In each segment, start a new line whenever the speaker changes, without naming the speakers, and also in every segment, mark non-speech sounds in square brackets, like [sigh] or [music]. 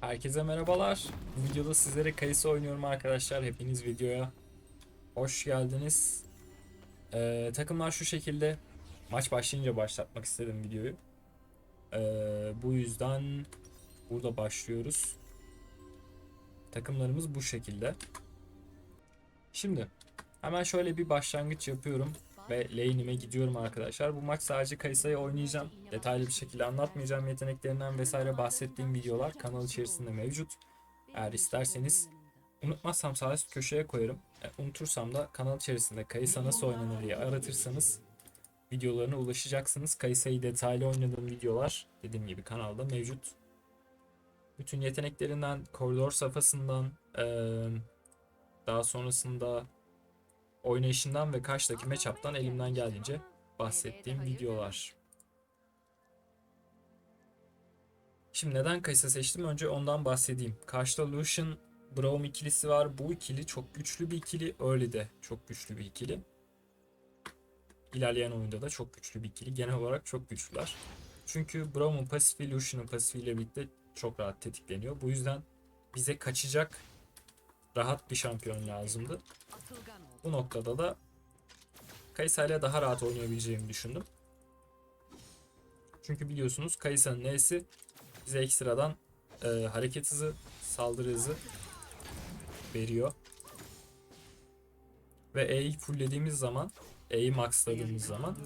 Herkese merhabalar. Bu videoda sizlere kayısı oynuyorum arkadaşlar. Hepiniz videoya hoş geldiniz. Ee, takımlar şu şekilde. Maç başlayınca başlatmak istedim videoyu. Ee, bu yüzden burada başlıyoruz. Takımlarımız bu şekilde. Şimdi hemen şöyle bir başlangıç yapıyorum ve lane'ime gidiyorum arkadaşlar. Bu maç sadece Kayısa'yı oynayacağım. Detaylı bir şekilde anlatmayacağım. Yeteneklerinden vesaire bahsettiğim videolar kanal içerisinde mevcut. Eğer isterseniz unutmazsam sağ üst köşeye koyarım. E, unutursam da kanal içerisinde Kayısa nasıl oynanır diye aratırsanız videolarına ulaşacaksınız. Kayısa'yı detaylı oynadığım videolar dediğim gibi kanalda mevcut. Bütün yeteneklerinden, koridor safhasından, daha sonrasında oynayışından ve karşıdaki matchup'tan elimden geldiğince bahsettiğim videolar. Şimdi neden Kaysa seçtim? Önce ondan bahsedeyim. Karşıda Lucian, Braum ikilisi var. Bu ikili çok güçlü bir ikili. Öyle de çok güçlü bir ikili. İlerleyen oyunda da çok güçlü bir ikili. Genel olarak çok güçlüler. Çünkü Braum'un pasifi Lucian'ın pasifiyle birlikte çok rahat tetikleniyor. Bu yüzden bize kaçacak rahat bir şampiyon lazımdı. Bu noktada da Kaysa ile daha rahat oynayabileceğimi düşündüm. Çünkü biliyorsunuz Kaysa'nın N'si bize ekstradan e, hareket hızı, saldırı hızı veriyor. Ve E'yi fulllediğimiz zaman, E'yi maxladığımız zaman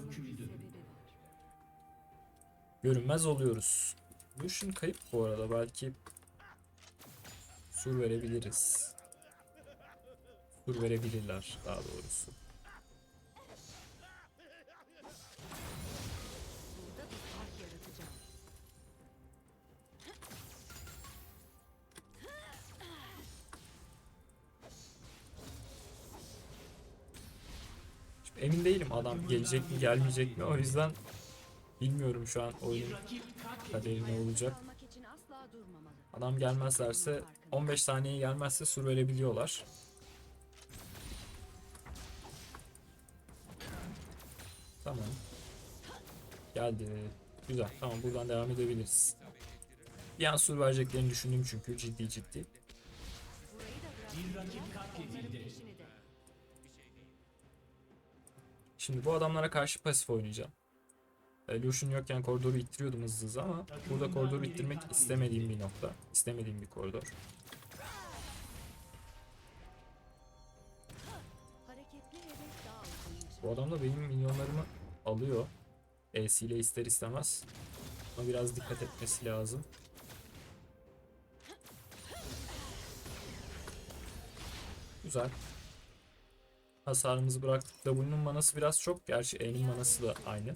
görünmez oluyoruz. Lucian kayıp bu arada belki sur verebiliriz. Sur verebilirler daha doğrusu. Şimdi emin değilim adam gelecek mi gelmeyecek mi o yüzden bilmiyorum şu an oyunun kaderi ne olacak. Adam gelmezlerse 15 saniye gelmezse sur verebiliyorlar. Geldi. Güzel. Tamam buradan devam edebiliriz. Bir an sur vereceklerini düşündüm çünkü ciddi ciddi. Şimdi bu adamlara karşı pasif oynayacağım. E, Lucian yokken koridoru ittiriyordum hızlı hızlı ama burada koridoru ittirmek istemediğim bir nokta. istemediğim bir koridor. Bu adam da benim minyonlarımı alıyor. E'siyle ister istemez. Ama biraz dikkat etmesi lazım. Güzel. Hasarımızı bıraktık. W'nun manası biraz çok. Gerçi E'nin manası da aynı.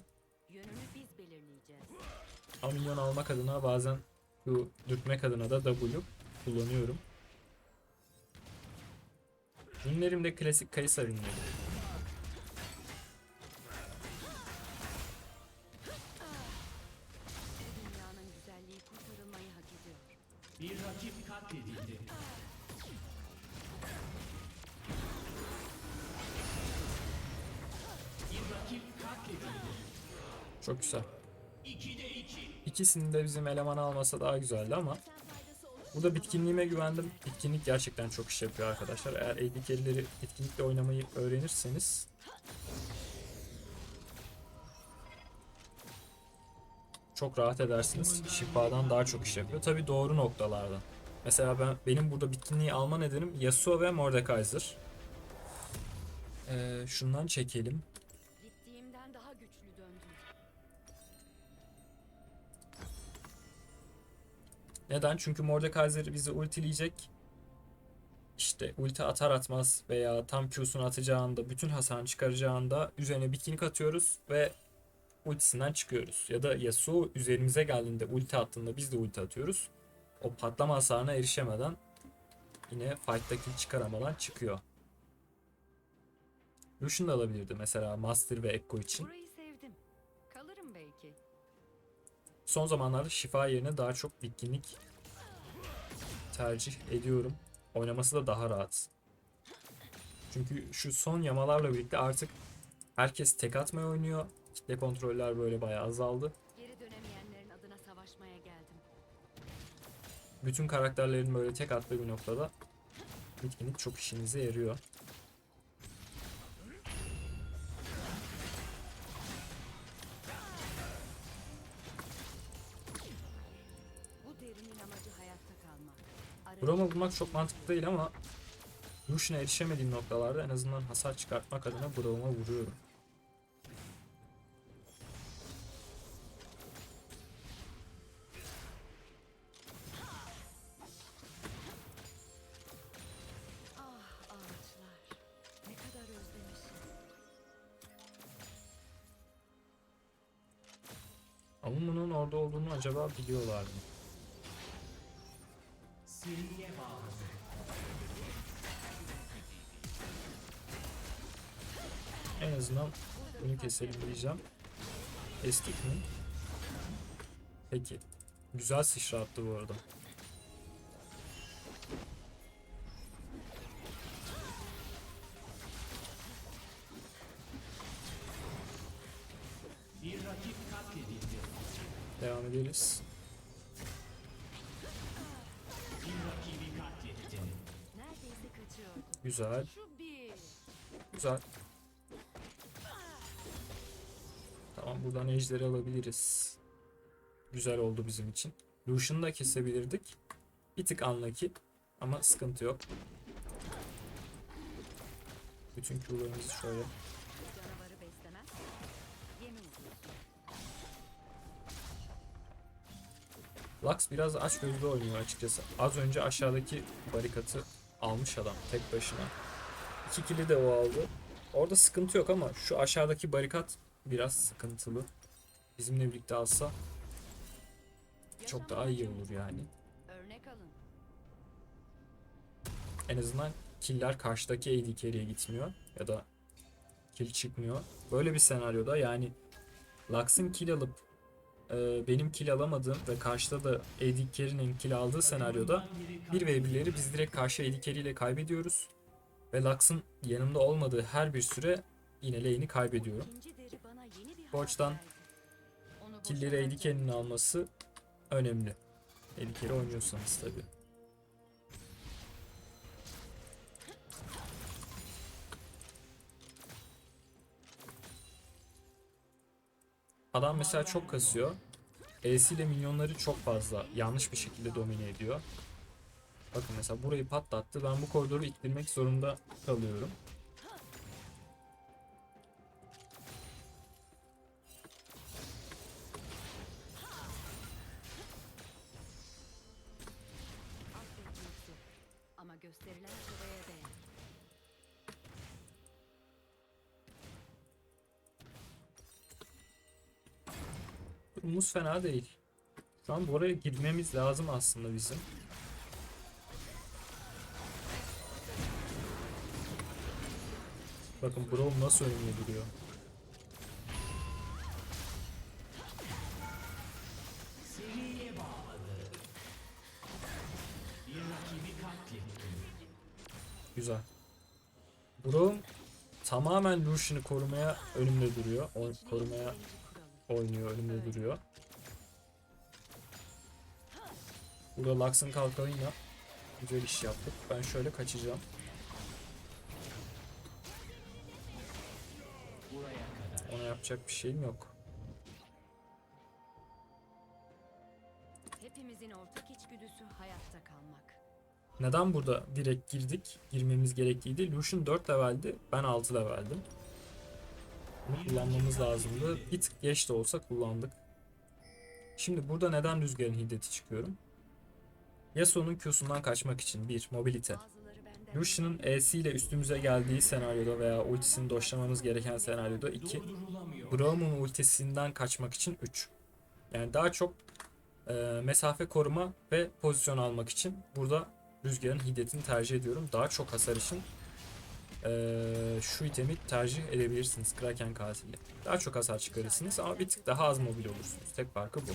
Ama almak adına bazen şu dürtmek adına da W kullanıyorum. Ürünlerim de klasik Kayısa ürünleri. Çok güzel. İkisini de bizim eleman almasa daha güzeldi ama burada bitkinliğime güvendim. Bitkinlik gerçekten çok iş yapıyor arkadaşlar. Eğer AD bitkinlikle oynamayı öğrenirseniz çok rahat edersiniz. Şifadan daha çok iş yapıyor. Tabi doğru noktalardan. Mesela ben benim burada bitkinliği alma nedenim Yasuo ve Mordekaiser. Ee, şundan çekelim. Neden? Çünkü Mordekaiser bizi ultileyecek. İşte ulti atar atmaz veya tam Q'sunu atacağında, bütün hasarını çıkaracağında üzerine bitkinlik atıyoruz ve ultisinden çıkıyoruz. Ya da Yasuo üzerimize geldiğinde ulti attığında biz de ulti atıyoruz. O patlama hasarına erişemeden yine fight'taki çıkaramadan çıkıyor. Lucian da alabilirdi mesela Master ve Ekko için. Son zamanlarda şifa yerine daha çok bitkinlik tercih ediyorum. Oynaması da daha rahat. Çünkü şu son yamalarla birlikte artık herkes tek atmaya oynuyor. Kitle kontroller böyle bayağı azaldı.
Geri dönemeyenlerin adına savaşmaya geldim.
bütün karakterlerin böyle tek attığı bir noktada bitkinlik çok işinize yarıyor. Braum'u bulmak çok mantıklı değil ama Lucian'a erişemediğim noktalarda en azından hasar çıkartmak adına Braum'a vuruyorum. Amumu'nun orada olduğunu acaba biliyorlar mı?
Seriye bağladı.
En azından bunu keselim diyeceğim. Estik mi? Peki. Güzel sıçra bu arada. Devam ederiz. Güzel. Güzel. Tamam buradan ejderi alabiliriz. Güzel oldu bizim için. Lucian'ı da kesebilirdik. Bir tık unlucky ama sıkıntı yok. Bütün Q'larımızı şöyle. Lux biraz aç gözlü oynuyor açıkçası. Az önce aşağıdaki barikatı almış adam tek başına. İki kili de o aldı. Orada sıkıntı yok ama şu aşağıdaki barikat biraz sıkıntılı. Bizimle birlikte alsa çok daha iyi olur yani. En azından killer karşıdaki AD carry'e gitmiyor ya da kill çıkmıyor. Böyle bir senaryoda yani Lux'ın kill alıp e, benim kill alamadığım ve karşıda da AD carry'nin kill aldığı senaryoda 1 ve 1'leri biz direkt karşı AD carry ile kaybediyoruz. Ve Lux'ın yanımda olmadığı her bir süre yine lane'i kaybediyorum. Bu açıdan Killleri AD carry'nin alması önemli. AD carry oynuyorsanız tabii. Adam mesela çok kasıyor. E'si ile minyonları çok fazla yanlış bir şekilde domine ediyor. Bakın mesela burayı patlattı. Ben bu koridoru ittirmek zorunda kalıyorum.
Gösterilen
Durumumuz fena değil. Şu an buraya girmemiz lazım aslında bizim. Bakın Braum nasıl önüne duruyor. Güzel. Braum tamamen Lucian'ı korumaya önümde duruyor. O, korumaya. Oynuyor, önümde duruyor. Burada Lux'ın kalkanıyla güzel iş yaptık. Ben şöyle kaçacağım. Ona yapacak bir şeyim yok.
Hepimizin ortak içgüdüsü hayatta kalmak.
Neden burada direkt girdik? Girmemiz gerekliydi. Lucian 4 leveldi. Ben 6 leveldim. Kullanmamız lazımdı. Bir tık geç de olsa kullandık. Şimdi burada neden rüzgarın hiddeti çıkıyorum? Yasuo'nun Q'sundan kaçmak için bir mobilite. Lucian'ın E'si ile üstümüze geldiği senaryoda veya ultisini doşlamamız gereken senaryoda 2.
Durdurulamıyor.
Braum'un ultisinden kaçmak için 3. Yani daha çok e, mesafe koruma ve pozisyon almak için burada rüzgarın hiddetini tercih ediyorum. Daha çok hasar için e, şu itemi tercih edebilirsiniz Kraken katili. Daha çok hasar çıkarırsınız ama bir tık daha az mobil olursunuz. Tek farkı bu.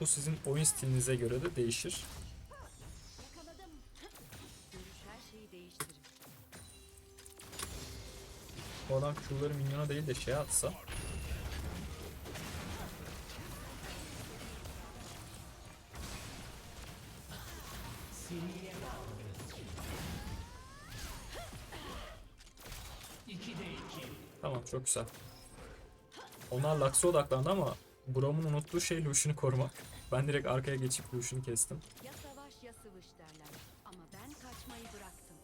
Bu sizin oyun stilinize göre de değişir.
Yakaladım. Görüş her şeyi değiştirir.
O adam Q'ları minyona değil de şeye atsa. Çok güzel. Onlar Lux'a odaklandı ama Brom'un unuttuğu şey Lucian'ı korumak. Ben direkt arkaya geçip Lucian'ı kestim.
Ya savaş ya sıvış derler. Ama ben kaçmayı bıraktım.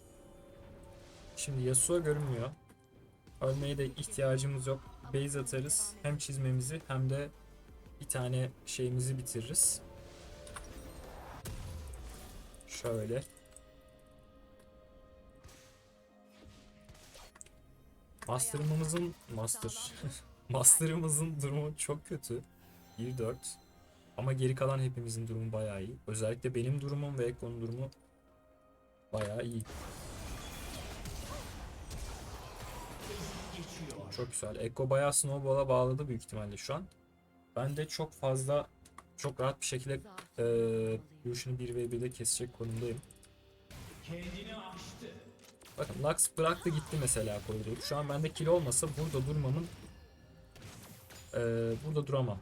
Şimdi Yasuo görünmüyor. Ölmeye de ihtiyacımız yok. Base atarız. Hem çizmemizi hem de bir tane şeyimizi bitiririz. Şöyle. Master'ımızın Master. [laughs] Master'ımızın durumu çok kötü. 1-4. Ama geri kalan hepimizin durumu bayağı iyi. Özellikle benim durumum ve Ekko'nun durumu bayağı iyi. Çok güzel. Ekko bayağı snowball'a bağladı büyük ihtimalle şu an. Ben de çok fazla, çok rahat bir şekilde eee Lucian'ı 1v1'de kesecek konumdayım.
Kendini aştı.
Bakın Lux bıraktı gitti mesela koridoru. Şu an bende kill olmasa burada durmamın eee, burada duramam.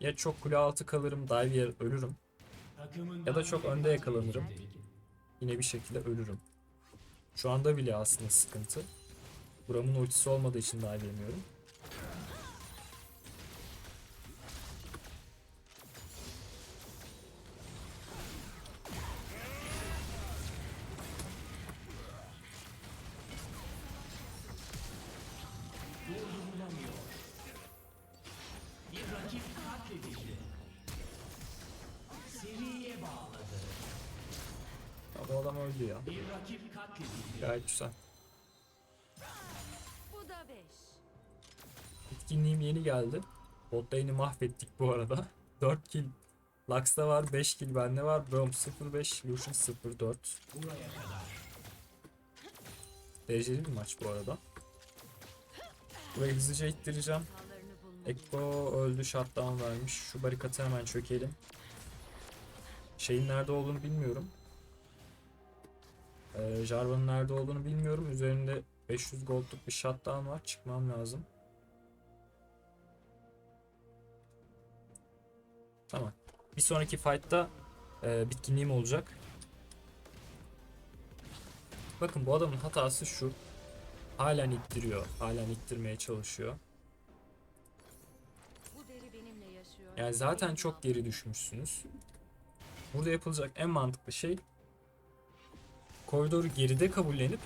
Ya çok kule altı kalırım, dive yer ölürüm. Ya da çok önde yakalanırım. Yine bir şekilde ölürüm. Şu anda bile aslında sıkıntı. Buramın ultisi olmadığı için dive yemiyorum. Ya. Gayet güzel.
Bu da beş.
Bitkinliğim yeni geldi. Bot lane'i mahvettik bu arada. [laughs] 4 kill Lux'ta var, 5 kill bende var. Braum 05, Lucian 04.
Buraya kadar.
Dereceli bir maç bu arada. Burayı hızlıca ittireceğim. Ekko öldü, shutdown vermiş. Şu barikatı hemen çökelim. Şeyin nerede olduğunu bilmiyorum. Ee, Jarvan'ın nerede olduğunu bilmiyorum. Üzerinde 500 gold'luk bir shutdown var. Çıkmam lazım. Tamam. Bir sonraki fight'ta e, bitkinliğim olacak. Bakın bu adamın hatası şu. Halen ittiriyor. Halen ittirmeye çalışıyor. Yani zaten çok geri düşmüşsünüz. Burada yapılacak en mantıklı şey koridoru geride kabullenip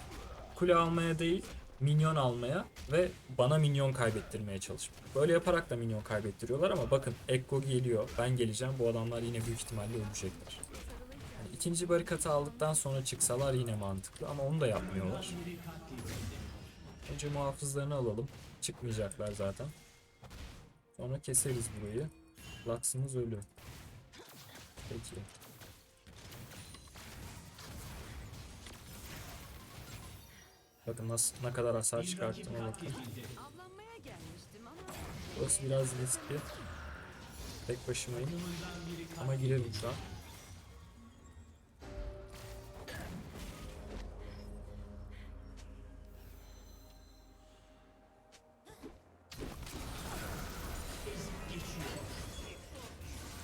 kule almaya değil minyon almaya ve bana minyon kaybettirmeye çalışmak. Böyle yaparak da minyon kaybettiriyorlar ama bakın Ekko geliyor ben geleceğim bu adamlar yine büyük ihtimalle ölecekler. Yani ikinci barikatı aldıktan sonra çıksalar yine mantıklı ama onu da yapmıyorlar. Önce muhafızlarını alalım. Çıkmayacaklar zaten. Sonra keseriz burayı. Lux'ımız ölü. Peki. Bakın nasıl ne kadar hasar çıkarttığıma bakın. Burası biraz riskli. Tek başımayım ama girerim şu an.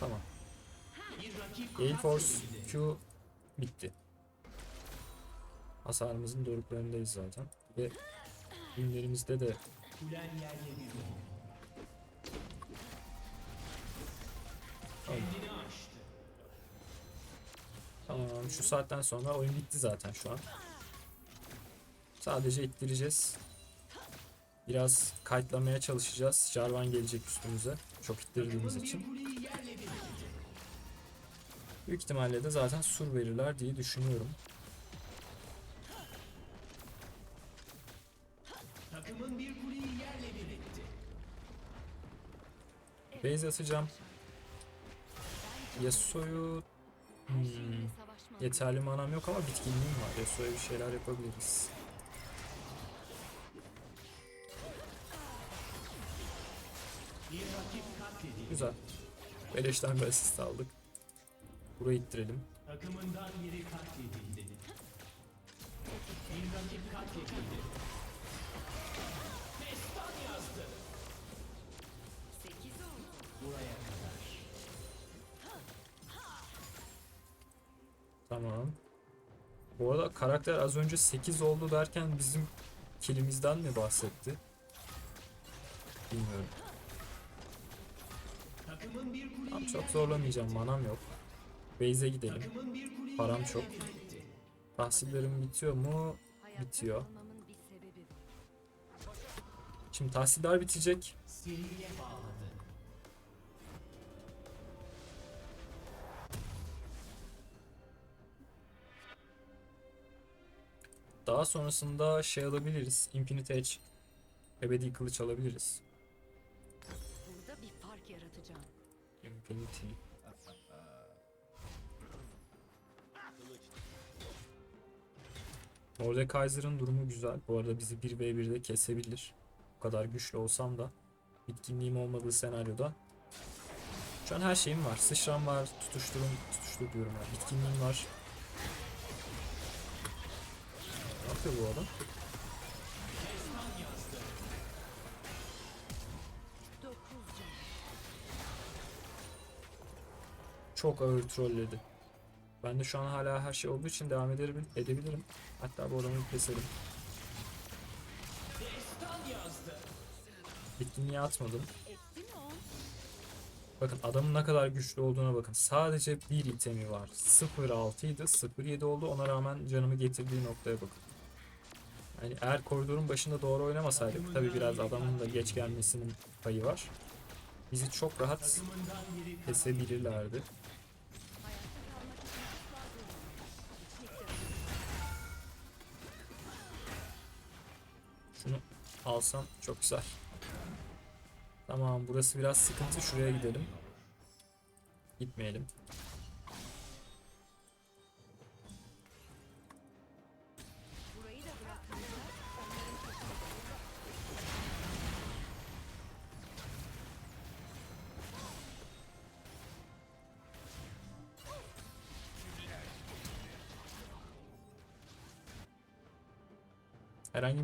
Tamam. Gale Force. Q bitti. Hasarımızın doruklarındayız zaten. Ve günlerimizde de. Tamam. Tamam şu saatten sonra oyun bitti zaten şu an. Sadece ittireceğiz. Biraz kayıtlamaya çalışacağız. Jarvan gelecek üstümüze. Çok ittirdiğimiz için. Büyük ihtimalle de zaten sur verirler diye düşünüyorum. Base atacağım. Yasuo'yu Hmm, yeterli manam yok ama bitkinliğim var. Yasuo'ya bir şeyler yapabiliriz. Güzel. Beleşten bir asist aldık. Burayı ittirelim.
Takımından biri katledildi. Bir rakip katledildi.
Tamam. Bu arada karakter az önce 8 oldu derken bizim kilimizden mi bahsetti? Bilmiyorum.
Takımın bir kuleyi
Tamam çok zorlamayacağım. Manam yok. Base'e gidelim. Param çok. Tahsillerim bitiyor mu? Bitiyor. Şimdi tahsiller bitecek. Daha sonrasında şey alabiliriz. Infinite Edge. Ebedi kılıç alabiliriz.
Burada bir fark yaratacağım.
Infinity. Mordekaiser'ın durumu güzel. Bu arada bizi 1v1'de kesebilir. Bu kadar güçlü olsam da bitkinliğim olmadığı senaryoda şu an her şeyim var. Sıçram var, tutuşturum, tutuştur diyorum ya. Bitkinliğim var. Yapıyor bu adam? Çok ağır trolledi. Ben de şu an hala her şey olduğu için devam edebilirim. edebilirim. Hatta bu adamı keselim. Bitkinliği atmadım. Bakın adamın ne kadar güçlü olduğuna bakın. Sadece bir itemi var. 0.6 idi. 0.7 oldu. Ona rağmen canımı getirdiği noktaya bakın. Yani eğer koridorun başında doğru oynamasaydık tabi biraz adamın da geç gelmesinin payı var. Bizi çok rahat kesebilirlerdi. Şunu alsam çok güzel. Tamam burası biraz sıkıntı. Şuraya gidelim. Gitmeyelim.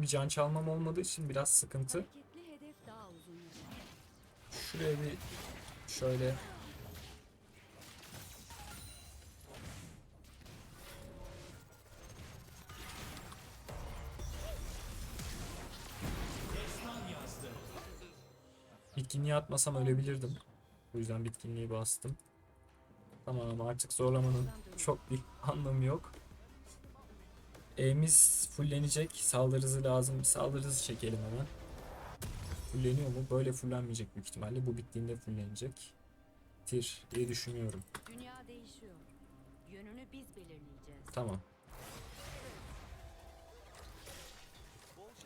Bir can çalmam olmadığı için biraz sıkıntı. Şuraya bir şöyle bitkinliği atmasam ölebilirdim. O yüzden bitkinliği bastım. Tamam artık zorlamanın çok bir [laughs] anlamı yok. E'miz fullenecek. Saldırı hızı lazım. Bir saldırı hızı çekelim hemen. Fulleniyor mu? Böyle fullenmeyecek büyük ihtimalle. Bu bittiğinde fullenecek. Tir diye düşünüyorum.
Dünya değişiyor. Yönünü biz belirleyeceğiz.
Tamam.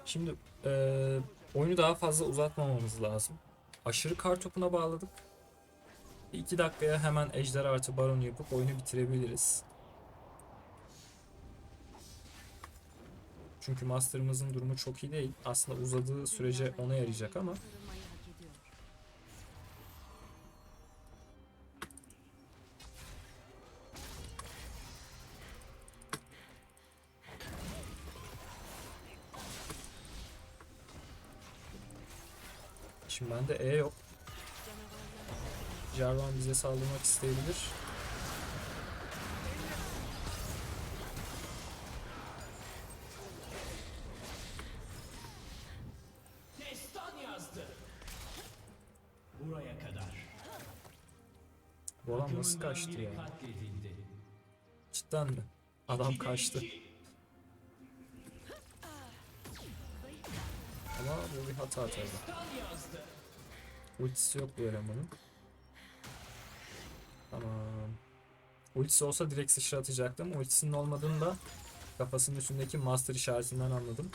Şimdi eee, oyunu daha fazla uzatmamamız lazım. Aşırı kar topuna bağladık. Bir iki dakikaya hemen ejder artı baron yapıp oyunu bitirebiliriz. Çünkü master'ımızın durumu çok iyi değil. Aslında uzadığı sürece ona yarayacak ama şimdi bende E yok. Jarvan bize saldırmak isteyebilir. Kaçtı ya? Cidden mi? Adam kaçtı. Ama bu bir hata tabii. Ultisi yok bu elemanın. Tamam. Ultisi olsa direkt sıçratacaktım. Ultisinin olmadığını da kafasının üstündeki master işaretinden anladım.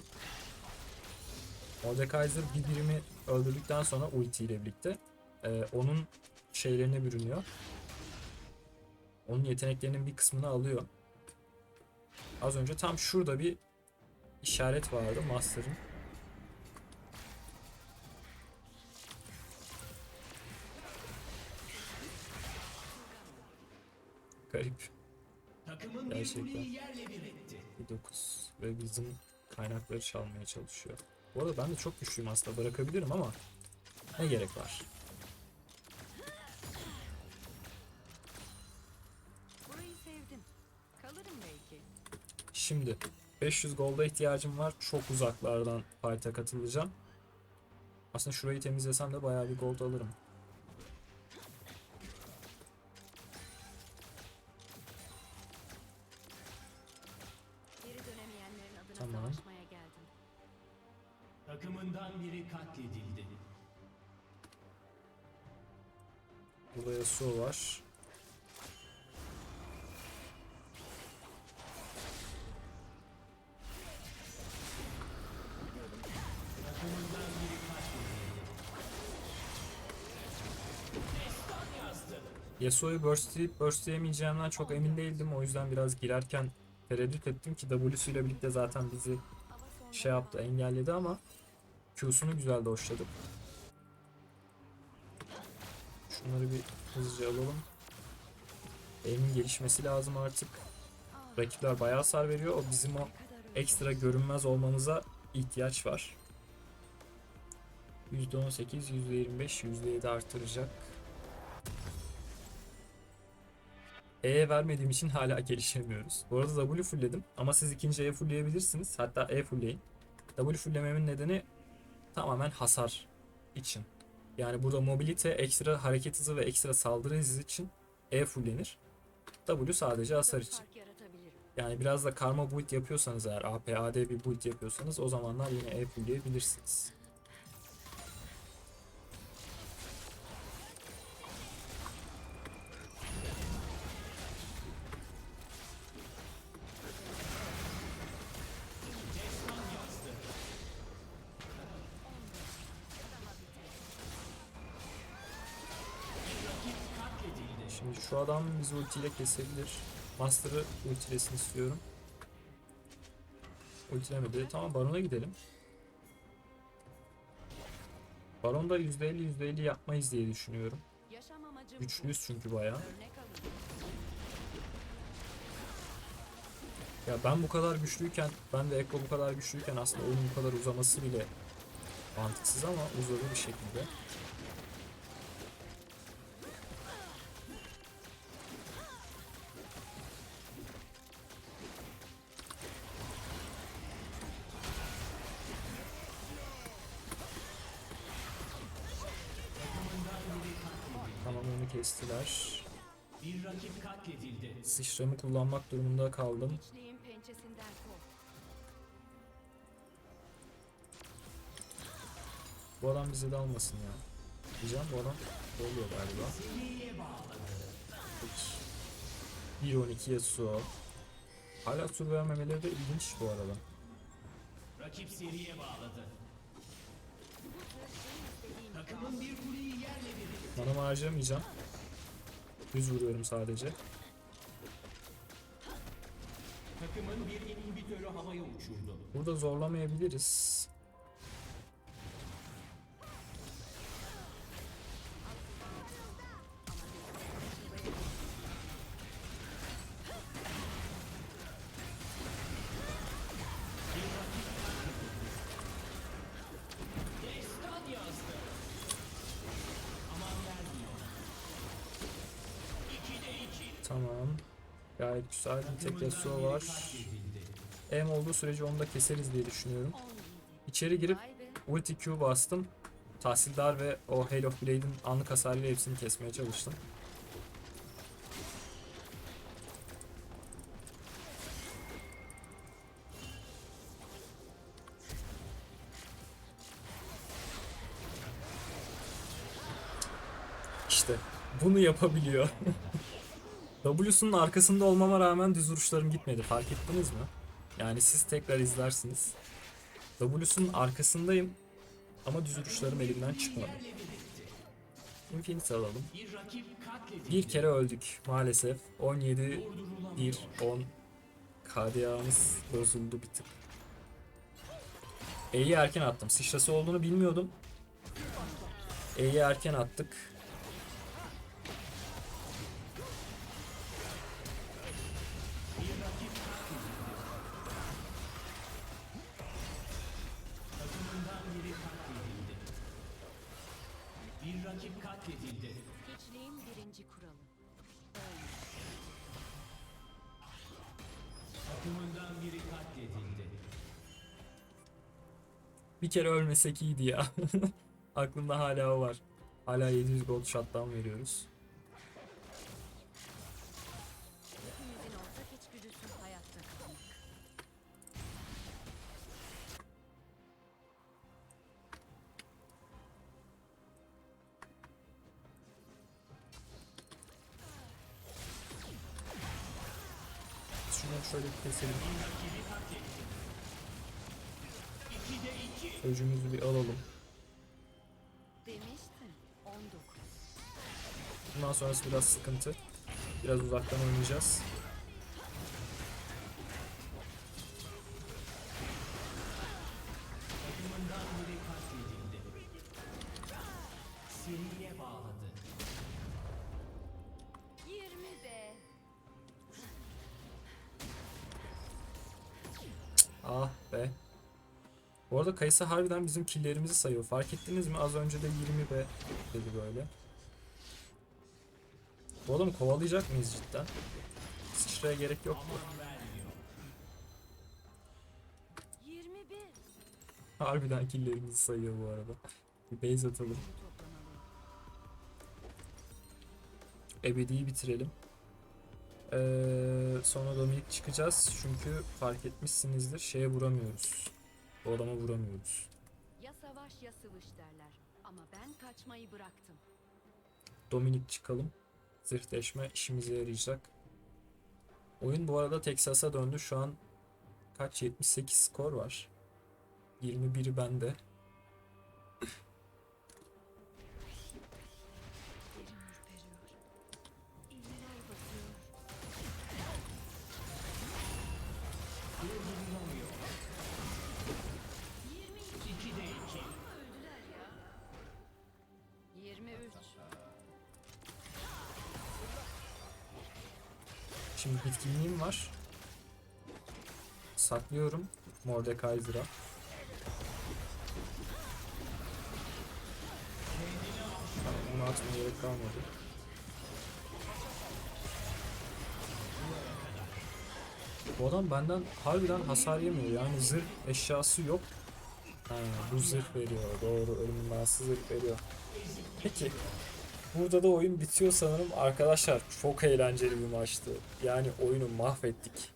Mordekaiser bir birimi öldürdükten sonra ulti ile birlikte e, onun şeylerine bürünüyor. Onun yeteneklerinin bir kısmını alıyor. Az önce tam şurada bir işaret vardı Master'ın. Garip. Gerçekten.
kuleyi yerle bir etti.
Bir 9 ve bizim kaynakları çalmaya çalışıyor. Bu arada ben de çok güçlüyüm aslında bırakabilirim ama ne gerek var? Şimdi 500 golda ihtiyacım var. Çok uzaklardan fight'a katılacağım. Aslında şurayı temizlesem de bayağı bir gold alırım.
Geri dönemeyenlerin adına
Tamam.
savaşmaya geldim.
Takımından biri katledildi.
Burada Yasuo var. Yasuo'yu burstleyip burstleyemeyeceğimden çok emin değildim. O yüzden biraz girerken tereddüt ettim ki W'suyla birlikte zaten bizi şey yaptı engelledi ama Q'sunu güzel doşladık. Şunları bir hızlıca alalım. Aim'in gelişmesi lazım artık. Rakipler bayağı hasar veriyor. O bizim o ekstra görünmez olmamıza ihtiyaç var. %18, %25, %7 artıracak. E'ye vermediğim için hala gelişemiyoruz. Bu arada W fullledim ama siz ikinci E fullleyebilirsiniz. Hatta E fullleyin. W fulllememin nedeni tamamen hasar için. Yani burada mobilite, ekstra hareket hızı ve ekstra saldırı hızı için E fulllenir. W sadece hasar için. Yani biraz da karma build yapıyorsanız eğer AP, AD bir build yapıyorsanız o zamanlar yine E fullleyebilirsiniz. Adam bizi ultiyle kesebilir. Master'ı ultilesin istiyorum. Ultilemedi. Tamam Baron'a gidelim. Baron'da %50 %50 yapmayız diye düşünüyorum. Güçlüyüz çünkü bayağı. Ya ben bu kadar güçlüyken, ben de Ekko bu kadar güçlüyken aslında oyunun bu kadar uzaması bile mantıksız ama uzadı bir şekilde. Kestiler.
Bir rakip katledildi.
Sıçramı kullanmak durumunda kaldım. Bu adam bize de almasın ya. Diyeceğim bu adam oluyor galiba.
Seriye bağladı.
Peki. 1-12 Yasuo. Hala sur vermemeleri de ilginç bu arada.
Rakip seriye bağladı. Takımın bir kuleyi yerle bir.
Manamı harcamayacağım. Düz vuruyorum sadece.
Takımın bir inhibitörü havaya uçurdu.
Burada zorlamayabiliriz. Güzel. Bir tek
Takımından
Yasuo
biri
var. Em olduğu sürece onu da keseriz diye düşünüyorum.
17.
İçeri girip ulti Q bastım. Tahsildar ve o Hail of Blade'in anlık hasarıyla hepsini kesmeye çalıştım. İşte bunu yapabiliyor. [laughs] W'sunun arkasında olmama rağmen düz vuruşlarım gitmedi. Fark ettiniz mi? Yani siz tekrar izlersiniz. W'sunun arkasındayım ama düz vuruşlarım elimden çıkmadı. Infinite alalım.
Bir
kere öldük maalesef. 17
Durdurulamıyor.
1 10 KDA'mız bozuldu bir tık. E'yi erken attım. Sıçrası olduğunu bilmiyordum. E'yi erken attık.
Rakip katledildi.
Hiçliğin birinci kuralı. Ölme.
Takımından biri katledildi.
Bir kere ölmesek iyiydi ya. [laughs] Aklımda hala o var. Hala 700 gold shot'tan veriyoruz. Keselim. Öcümüzü bir alalım.
Demiştin. 19.
Bundan sonrası biraz sıkıntı. Biraz uzaktan oynayacağız. Kayısı harbiden bizim killlerimizi sayıyor. Fark ettiniz mi? Az önce de 20 be dedi böyle. Bu adamı kovalayacak mıyız cidden? Sıçraya gerek yok mu?
21.
Harbiden killlerimizi sayıyor bu arada. Bir base atalım. Ebedi'yi bitirelim. Ee, sonra Dominik çıkacağız. Çünkü fark etmişsinizdir. Şeye vuramıyoruz. Bu adama vuramıyoruz.
Ya savaş ya sıvış derler. Ama ben kaçmayı bıraktım.
Dominik çıkalım. Zırh deşme işimize yarayacak. Oyun bu arada Texas'a döndü. Şu an kaç? 78 skor var. 21'i bende. Saklıyorum Mordekaiser'a. Bunu atmaya gerek kalmadı. Bu adam benden harbiden hasar yemiyor. Yani zırh eşyası yok. Ha, bu zırh veriyor. Doğru. Manası zırh veriyor. Peki. Burada da oyun bitiyor sanırım. Arkadaşlar çok eğlenceli bir maçtı. Yani oyunu mahvettik.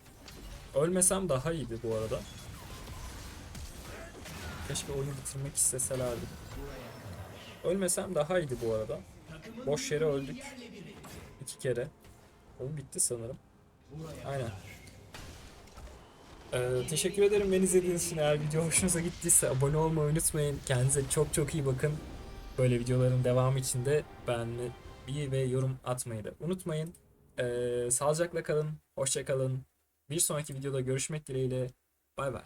Ölmesem daha iyiydi bu arada. Keşke oyunu bitirmek isteselerdi. Ölmesem daha iyiydi bu arada. Boş yere öldük. İki kere. Oyun bitti sanırım. Aynen. Ee, teşekkür ederim beni izlediğiniz için. Eğer video hoşunuza gittiyse abone olmayı unutmayın. Kendinize çok çok iyi bakın. Böyle videoların devamı için de beğenmeyi ve yorum atmayı da unutmayın. Ee, sağlıcakla kalın, hoşça kalın. Bir sonraki videoda görüşmek dileğiyle. Bay bay.